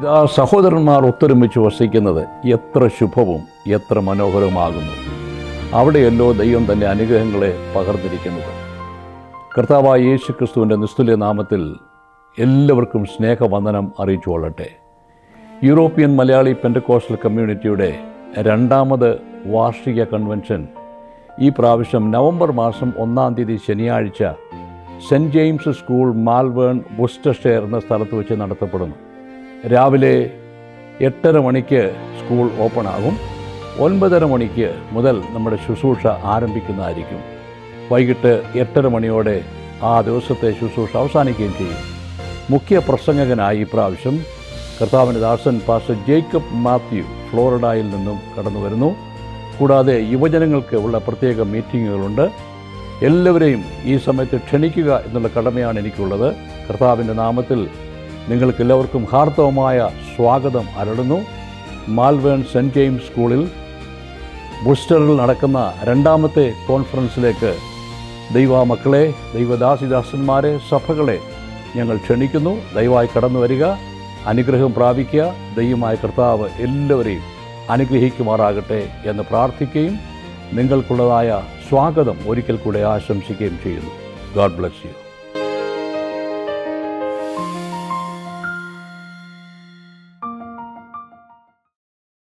ആ സഹോദരന്മാർ ഒത്തൊരുമിച്ച് വസിക്കുന്നത് എത്ര ശുഭവും എത്ര മനോഹരവുമാകുന്നു. അവിടെയല്ലോ ദൈവം തന്റെ അനുഗ്രഹങ്ങളെ പകർന്നിരിക്കുന്നത്. കർത്താവായ യേശു ക്രിസ്തുവിന്റെ നിസ്തുല്യ നാമത്തിൽ എല്ലാവർക്കും സ്നേഹവന്ദനം അറിയിച്ചുകൊള്ളട്ടെ യൂറോപ്യൻ മലയാളി പെൻഡക്കോസ്റ്റൽ കമ്മ്യൂണിറ്റിയുടെ രണ്ടാമത് വാർഷിക കൺവെൻഷൻ ഈ പ്രാവശ്യം നവംബർ മാസം ഒന്നാം തീയതി ശനിയാഴ്ച Saint James school Malvern Worcestershire എന്ന സ്ഥലത്ത് വെച്ച് നടത്തപ്പെടുന്നു. രാവിലെ എട്ടര മണിക്ക് സ്കൂൾ ഓപ്പൺ ആകും. ഒൻപതര മണിക്ക് മുതൽ നമ്മുടെ ശുശ്രൂഷ ആരംഭിക്കുന്നതായിരിക്കും. വൈകിട്ട് എട്ടര മണിയോടെ ആ ദിവസത്തെ ശുശ്രൂഷ അവസാനിക്കുകയും ചെയ്യും. മുഖ്യ പ്രസംഗകനായി ഇപ്രാവശ്യം കർത്താവിന്റെ ദാസൻ പാസ്റ്റർ ജേക്കബ് മാത്യു ഫ്ലോറിഡയിൽ നിന്നും കടന്നു വരുന്നു. കൂടാതെ യുവജനങ്ങൾക്ക് ഉള്ള പ്രത്യേക മീറ്റിങ്ങുകളുണ്ട്. എല്ലാവരെയും ഈ സമയത്ത് ക്ഷണിക്കുക എന്നുള്ള കടമയാണ് എനിക്കുള്ളത്. കർത്താവിന്റെ നാമത്തിൽ നിങ്ങൾക്ക് എല്ലാവർക്കും ഹാർദവമായ സ്വാഗതം അരടുന്നു മാൽവേൺ സെന്റ് ജെയിംസ് സ്കൂളിൽ ബൂസ്റ്ററിൽ നടക്കുന്ന രണ്ടാമത്തെ കോൺഫറൻസിലേക്ക് ദൈവ മക്കളെ ദൈവദാസിദാസന്മാരെ സഭകളെ ഞങ്ങൾ ക്ഷണിക്കുന്നു. ദയവായി കടന്നു വരിക. അനുഗ്രഹം പ്രാപിക്കുക. ദൈവമായ കർത്താവ് എല്ലാവരെയും അനുഗ്രഹിക്കുമാറാകട്ടെ എന്ന് പ്രാർത്ഥിക്കുകയും നിങ്ങൾക്കുള്ളതായ സ്വാഗതം ഒരിക്കൽ കൂടെ ആശംസിക്കുകയും ചെയ്യുന്നു. God bless you.